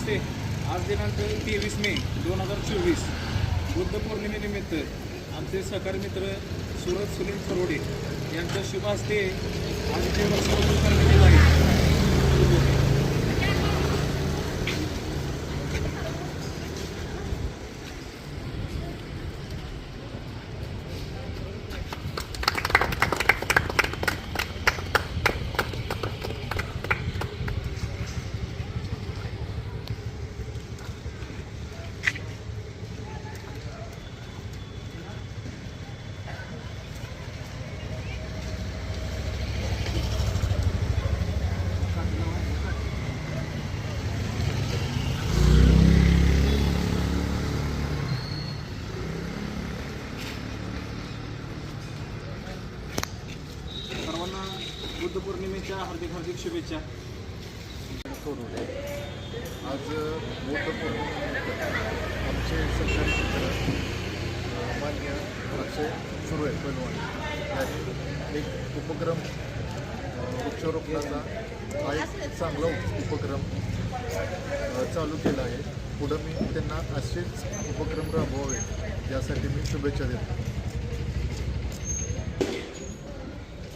नमस्ते. आज दिनांक तेवीस मे दोन हजार चोवीस. बुद्ध पौर्णिमेनिमित्त आमचे सहकारी मित्र सुरज सुनील सरोडे यांच्या शुभ हस्ते आज इथे वृक्षारोपण करण्यात बुद्ध पौर्णिमेच्या हार्दिक हार्दिक शुभेच्छा. आज बुद्ध पौर्णिमेनिमित्त आमचे सरकारी मित्र मान्य अक्षय सुरू आहे पैलवान यांनी एक उपक्रम वृक्षारोपणाचा हा एक चांगला उपक्रम चालू केला आहे. पुढं मी त्यांना असेच उपक्रम राबवावे यासाठी मी शुभेच्छा देतो.